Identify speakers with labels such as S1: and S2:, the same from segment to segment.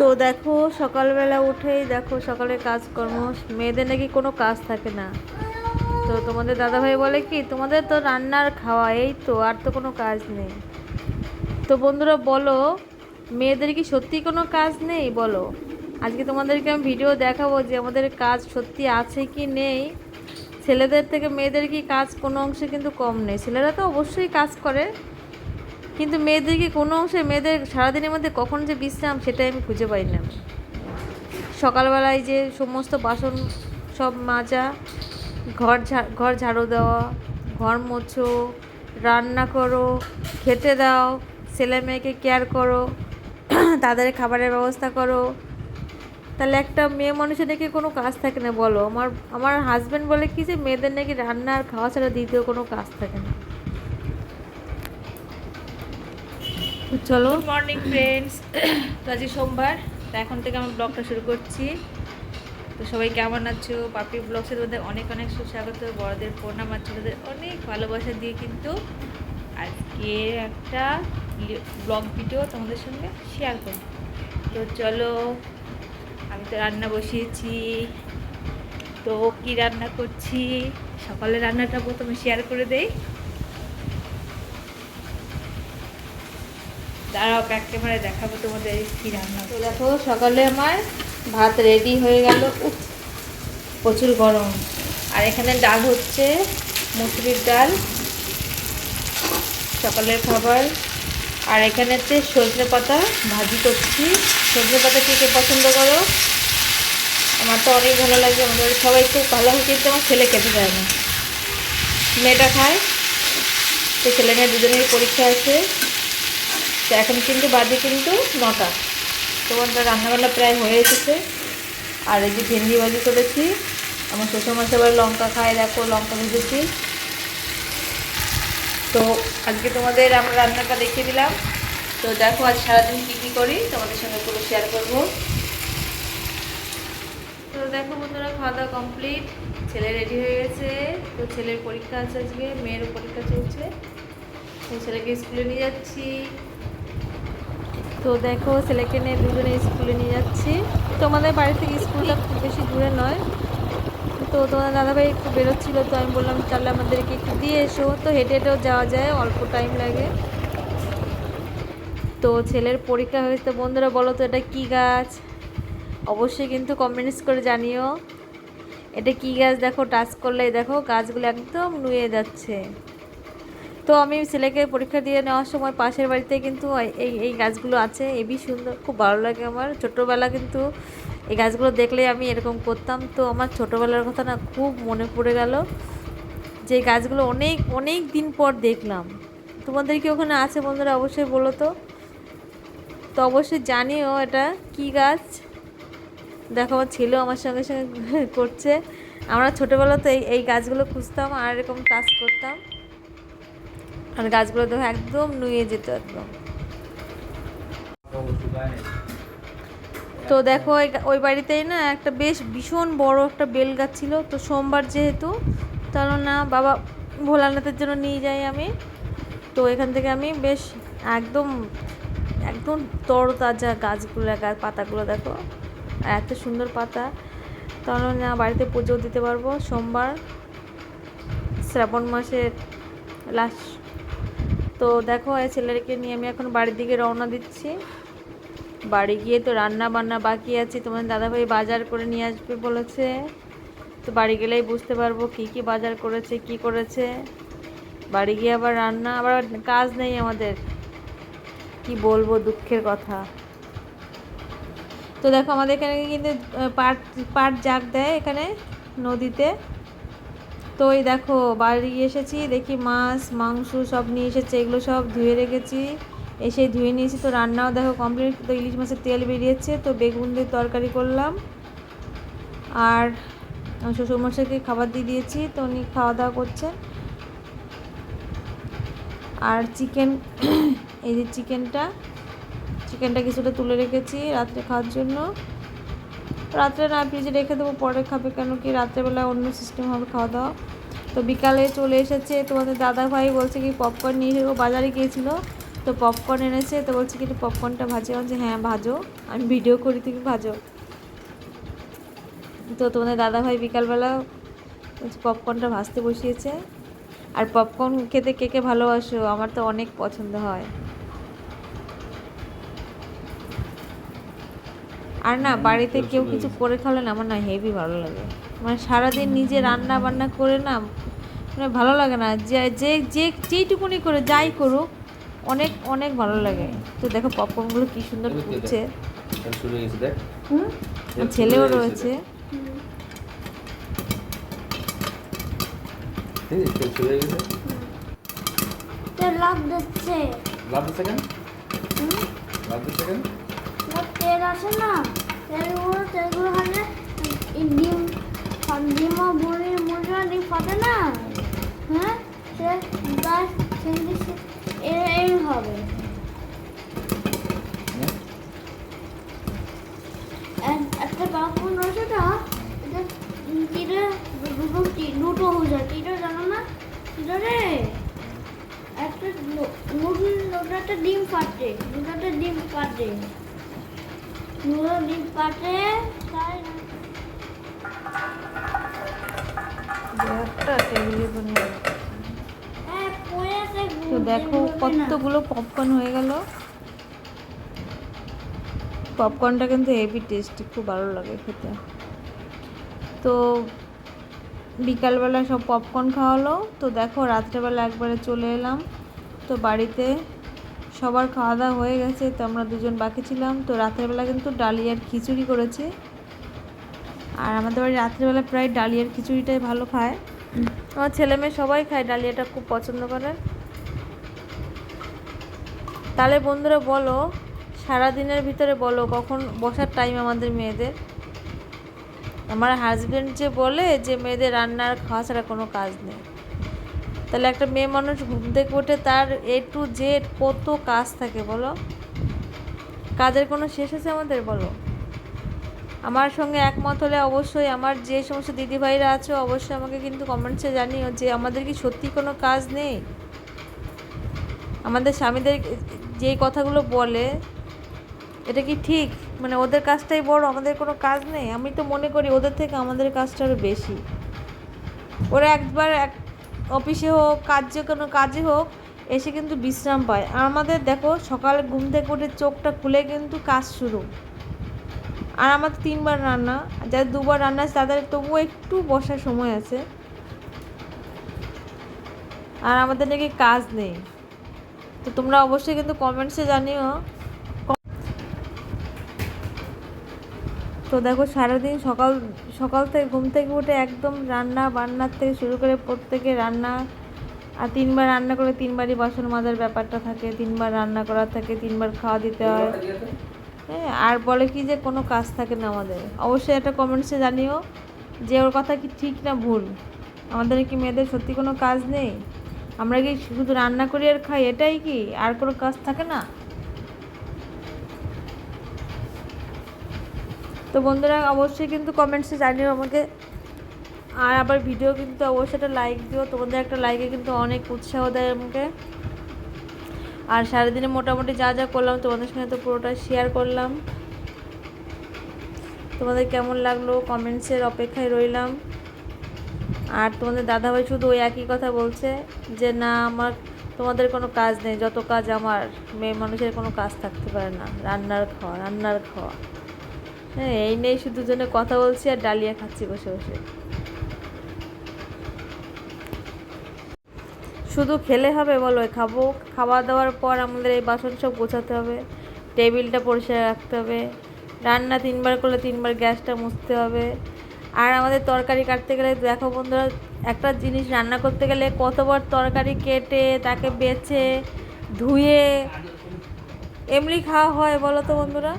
S1: তো দেখো, সকালবেলা উঠেই দেখো সকালের কাজকর্ম, মেয়েদের নাকি কোনো কাজ থাকে না। তো তোমাদের দাদাভাই বলে কি, তোমাদের তো রান্নার খাওয়া, এই তো, আর তো কোনো কাজ নেই। তো বন্ধুরা বলো, মেয়েদের কি সত্যি কোনো কাজ নেই? বলো। আজকে তোমাদেরকে আমি ভিডিও দেখাবো যে আমাদের কাজ সত্যি আছে কি নেই। ছেলেদের থেকে মেয়েদের কি কাজ কোনো অংশে কিন্তু কম নেই? ছেলেরা তো অবশ্যই কাজ করে। কিন্তু মেয়েদেরকে কোনো অংশে মেয়েদের সারাদিনের মধ্যে কখন যে বিশ্রাম, সেটাই আমি খুঁজে পাই না। সকালবেলায় যে সমস্ত বাসন সব মাজা, ঘর ঝা, ঘর ঝাড়ু দেওয়া, ঘর মোছো, রান্না করো, খেতে দাও, ছেলে মেয়েকে কেয়ার করো, তাদের খাবারের ব্যবস্থা করো। তাহলে একটা মেয়ে মানুষের নাকি কোনো কাজ থাকে না বলো? আমার আমার হাজব্যান্ড বলে কি যে, মেয়েদের নাকি রান্না আর খাওয়া ছাড়া দ্বিতীয় কোনো কাজ থাকে না। চলো। মর্নিং ফ্রেন্ডস তো আজকে সোমবার, তো এখন থেকে আমি ব্লগটা শুরু করছি। তো সবাই কেমন আছো? পাপি ব্লগসের মধ্যে অনেক অনেক সুস্বাগত। বড়দের প্রণাম আর ছোটোদের অনেক ভালোবাসা দিয়ে কিন্তু আজকে একটা ব্লগ ভিডিও তোমাদের সঙ্গে শেয়ার করি তো চলো, আমি তো রান্না বসিয়েছি। তো কি রান্না করছি? সকালে রান্নাটা প্রথমে শেয়ার করে দেই। দাঁড়াও ব্যাক ক্যামেরায় দেখাবো তোমাদের কী রান্না তো দেখো, সকালে আমার ভাত রেডি হয়ে গেল। উফ, প্রচুর গরম। আর এখানে ডাল হচ্ছে, মুসুরির ডাল, সকালের খাবার। আর এখানে হচ্ছে সজনে পাতা ভাজি করছি। সজনে পাতা কে কে পছন্দ করো? আমার তো অনেক ভালো লাগে আমাদের সবাই খুব ভালো হয়, কিন্তু আমার ছেলে খেতে চায় না। মেয়েটা খায়, তো ছেলে মেয়ে দুজনের পরীক্ষা আছে। তো এখন কিন্তু বাজে কিন্তু নটা। তোমার রান্নাবান্না প্রায় হয়ে এসেছে। আর এই যে ভেন্ডি ভাজি করেছি, আমার শ্বশুরমশাই আবার লঙ্কা খায়, দেখো, লঙ্কা ভেজেছি। তো আজকে তোমাদের আমরা রান্নাটা দেখিয়ে দিলাম। তো দেখো, আজ সারাদিন কী কী করি, তোমাদের সঙ্গে পুরো শেয়ার করব। তো দেখো বন্ধুরা খাওয়া দাওয়া কমপ্লিট ছেলে রেডি হয়ে গেছে। তো ছেলের পরীক্ষা আছে আজকে, মেয়েরও পরীক্ষা চলছে। তো ছেলেকে স্কুলে নিয়ে যাচ্ছি। তো দেখো, ছেলেকে নিয়ে দুজনে স্কুলে নিয়ে যাচ্ছি। তোমাদের বাড়ি থেকে স্কুলটা খুব বেশি দূরে নয়। তো তোমার দাদাভাই একটু বেরোচ্ছিলো, তো আমি বললাম তাহলে আমাদেরকে একটু দিয়ে এসো। তো হেঁটে হেঁটেও যাওয়া যায়, অল্প টাইম লাগে। তো ছেলের পরীক্ষা হয়েছে বন্ধুরা, বলো তো, এটা কী গাছ? অবশ্যই কিন্তু কমেন্টস করে জানিও। এটা কী গাছ? দেখো টাচ করলে দেখো, গাছগুলো একদম নুয়ে যাচ্ছে। তো আমি ছেলেকে পরীক্ষা দিয়ে নেওয়ার সময় পাশের বাড়িতে কিন্তু এই এই গাছগুলো আছে, এবি সুন্দর, খুব ভালো লাগে আমার। ছোটোবেলা কিন্তু এই গাছগুলো দেখলে আমি এরকম করতাম। তো আমার ছোটোবেলার কথা না খুব মনে পড়ে গেল যে গাছগুলো অনেক অনেক দিন পর দেখলাম। তোমাদের কি ওখানে আছে বন্ধুরা অবশ্যই বলো তো? তো অবশ্যই জানিও এটা কি গাছ। দেখো, আমার ছেলেও আমার সঙ্গে সঙ্গে করছে। আমরা ছোটোবেলাতে এই এই গাছগুলো খুঁজতাম আর এরকম টাচ করতাম। আর গাছগুলো দেখো একদম নুয়ে যেত একদম। তো দেখো, ওই বাড়িতেই না একটা বেশ ভীষণ বড় একটা বেল গাছ ছিল। তো সোমবার যেহেতু তাহলে না বাবা ভোলানাথের জন্য নিয়ে যাই আমি। তো এখান থেকে আমি বেশ একদম একদম তরতাজা গাছগুলো গাছ পাতাগুলো দেখো। এত সুন্দর পাতা। তাহলে না বাড়িতে পুজো দিতে পারব সোমবার। শ্রাবণ মাসের লাস্ট তো দেখো, এই ছেলেকে নিয়ে আমি এখন বাড়ির দিকে রওনা দিচ্ছি। বাড়ি গিয়ে তো রান্না বান্না বাকি আছে, তোমাদের দাদাভাই বাজার করে নিয়ে আসবে বলেছে। তো বাড়ি গেলেই বুঝতে পারব কি কি বাজার করেছে, কি করেছে। বাড়ি গিয়ে আবার রান্না, আবার কাজ নেই আমাদের। কি বলব দুঃখের কথা। তো দেখো, আমাদের এখানে কিন্তু পাট পাট জাগ দেয় এখানে নদীতে। তো এই দেখো, বাড়ি এসেছি, দেখি মাছ, মাংস সব নিয়ে এসেছে, এগুলো সব ধুয়ে রেখেছি। এসে ধুয়ে নিয়েছি, তো রান্নাও দেখো কমপ্লিট তো ইলিশ মাছের তেল বেরিয়েছে, তো বেগুন দিয়ে তরকারি করলাম। আর শ্বশুরমশাইকে খাবার দিয়ে দিয়েছি, তো উনি খাওয়া দাওয়া করছেন। আর চিকেন, এই যে চিকেনটা চিকেনটা কিছুটা তুলে রেখেছি রাত্রে খাওয়ার জন্য। রাত্রে না ফ্রিজে রেখে দেবো, পরে খাবে। কেন কি রাত্রেবেলা অন্য সিস্টেম হবে খাওয়া দাওয়া। তো বিকালে চলে এসেছে তোমাদের দাদা ভাই বলছে কি পপকর্ন নিয়ে ও বাজারে গিয়েছিল। তো পপকর্ন এনেছে, তো বলছে কি পপকর্নটা ভাজে। বলছে হ্যাঁ ভাজো। আমি ভিডিও করি তুমি ভাজো। তো তোমাদের দাদাভাই বিকালবেলা হচ্ছে পপকর্নটা ভাজতে বসিয়েছে। আর পপকর্ন খেতে কে কে ভালোবাসো? আমার তো অনেক পছন্দ হয়। আর না বাড়িতে কেউ কিছু করে খাওয়ালে না আমার না হেভি ভালো লাগে। মানে সারাদিন নিজে রান্না বান্না করে না মানে ভালো লাগে না। যে যে যে যেইটুকুনি করে যাই করুক অনেক অনেক ভালো লাগে। তো দেখো পপকর্নগুলো কি সুন্দর ফুটছে। ছেলেও রয়েছে।
S2: লাভ দিচ্ছে।
S3: লাভ দিচ্ছে কেন? লাভ দিচ্ছে কেন?
S2: তেল আছে না, তেলগুলো তেলগুলো হলে ডিম ডিমও বুড়ি মুরগিরা ডিম ফাটে না? হ্যাঁ? সে বাস এই হবে। একটা বাপুন রয়েছে না তীরে দুটো দুটো হয়ে যায়। জানো না? তীরে একটা মুরগির ওটাতে ডিম ফাটে দুটাতে ডিম ফাটে। দুটো
S1: তো দেখো কতগুলো পপকর্ন হয়ে গেল। পপকর্নটা কিন্তু হেভি টেস্টি খুব ভালো লাগে খেতে। তো বিকালবেলা সব পপকর্ন খাওয়ালো। তো দেখো রাত্রেবেলা একবারে চলে এলাম। তো বাড়িতে সবার খাওয়া দাওয়া হয়ে গেছে, তো আমরা দুজন বাকি ছিলাম। তো রাত্রেবেলা কিন্তু ডালিয়ার খিচুড়ি করেছি। আর আমাদের বাড়ি রাত্রেবেলা প্রায় ডালিয়ার খিচুড়িটাই ভালো খায়। আমার ছেলে মেয়ে সবাই খায় ডালিয়াটা খুব পছন্দ করে। তাহলে বন্ধুরা বলো সারা দিনের ভিতরে বলো, কখন বসার টাইম আমাদের মেয়েদের? আমার হাজবেন্ড যে বলে যে, মেয়েদের রান্নার খাওয়া ছাড়া কোনো কাজ নেই। তাহলে একটা মেয়ে মানুষ ঘুম থেকে উঠে তার এ টু জেড কত কাজ থাকে বলো? কাজের কোনো শেষ আছে আমাদের বলো? আমার সঙ্গে একমত হলে অবশ্যই আমার যে সমস্ত দিদিভাইরা আছে অবশ্যই আমাকে কিন্তু কমেন্টসে জানিও যে আমাদের কি সত্যি কোনো কাজ নেই? আমাদের স্বামীদের যেই কথাগুলো বলে, এটা কি ঠিক? মানে ওদের কাজটাই বড়, আমাদের কোনো কাজ নেই? আমি তো মনে করি ওদের থেকে আমাদের কাজটা আরও বেশি। ওরা একবার এক অফিসে হোক, কাজ যে কোনো কাজে হোক, এসে কিন্তু বিশ্রাম পায়। আর আমাদের দেখো, সকালে ঘুম থেকে উঠে চোখটা খুলে কিন্তু কাজ শুরু। আর আমাদের তিনবার রান্না যাদের দুবার রান্না আছে তাদের তবুও একটু বসার সময় আছে। আর আমাদের নাকি কাজ নেই। তো তোমরা অবশ্যই কিন্তু কমেন্টসে জানিও তো দেখো সারাদিন সকাল সকাল থেকে ঘুম থেকে উঠে একদম রান্না বান্নার থেকে শুরু করে প্রত্যেকে রান্না আর তিনবার রান্না করে তিনবারই বাসন মাজার ব্যাপারটা থাকে, তিনবার রান্না করার থাকে, তিনবার খাওয়া দিতে হয়। হ্যাঁ আর বলে কি যে কোনো কাজ থাকে না আমাদের। অবশ্যই একটা কমেন্টসে জানিও যে ওর কথা কি ঠিক না ভুল। আমাদের কি মেয়েদের সত্যি কোনো কাজ নেই? আমরা কি শুধু রান্না করি আর খাই? এটাই কি? আর কোনো কাজ থাকে না? তো বন্ধুরা অবশ্যই কিন্তু কমেন্টসে জানিও আমাকে। আর আবার ভিডিও কিন্তু অবশ্যই একটা লাইক দিও, তোমাদের একটা লাইকে কিন্তু অনেক উৎসাহ দেয় আমাকে। আর সারাদিনে মোটামুটি যা যা করলাম, তোমাদের সঙ্গে তো পুরোটা শেয়ার করলাম। তোমাদের কেমন লাগল? কমেন্টসের অপেক্ষায় রইলাম। আর তোমাদের দাদাভাই শুধু ওই একই কথা বলছে যে, না, আমার, তোমাদের কোনো কাজ নেই। যত কাজ আমার, মেয়ে মানুষের কোনো কাজ থাকতে পারে না। রান্নার খাওয়া রান্নার খাওয়া। হ্যাঁ এই নিয়ে শুধু জনে কথা বলছি আর ডালিয়া খাচ্ছি বসে বসে। শুধু খেলে হবে বলো খাব। খাওয়া দাওয়ার পর আমাদের এই বাসন সব গোছাতে হবে, টেবিলটা পরিষ্কার রাখতে হবে, রান্না তিনবার করলে তিনবার গ্যাসটা মুছতে হবে। আর আমাদের তরকারি কাটতে গেলে দেখো বন্ধুরা, একটা জিনিস রান্না করতে গেলে কতবার তরকারি কেটে, তাকে বেছে, ধুয়ে, এমনি খাওয়া হয় বলো তো বন্ধুরা?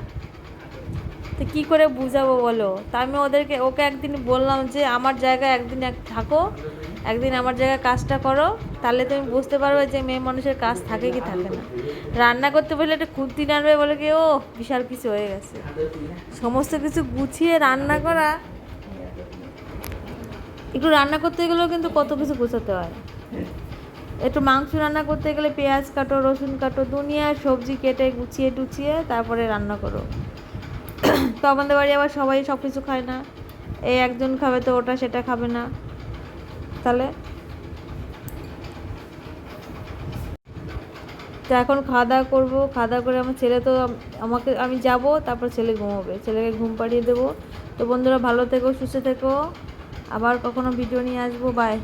S1: তো কী করে বুঝাবো বলো? তা আমি ওদেরকে, ওকে একদিন বললাম যে, আমার জায়গায় একদিন এক, থাকো, একদিন আমার জায়গায় কাজটা করো, তাহলে তুমি বুঝতে পারবে যে মেয়ে মানুষের কাজ থাকে কি থাকে না। রান্না করতে বললে একটা খুন্তি নাড়বে বলে কি ও বিশাল কিছু হয়ে গেছে। সমস্ত কিছু গুছিয়ে রান্না করা। একটু রান্না করতে গেলেও কিন্তু কত কিছু গুছাতে হয়। একটু মাংস রান্না করতে গেলে পেঁয়াজ কাটো, রসুন কাটো দুনিয়া সবজি কেটে গুছিয়ে টুচিয়ে তারপরে রান্না করো। তো আমাদের বাড়ি আবার সবাই সব কিছু খায় না। এই একজন খাবে তো ওটা সেটা খাবে না। তাহলে? তো এখন খাওয়া দাওয়া করব। খাওয়া দাওয়া করে আমার ছেলে তো আমাকে, আমি যাব, তারপর ছেলে ঘুমোবে। ছেলেকে ঘুম পাড়িয়ে দেবো। তো বন্ধুরা ভালো থেকো, সুস্থ থেকো। আবার কখনো ভিডিও নিয়ে আসব। বাই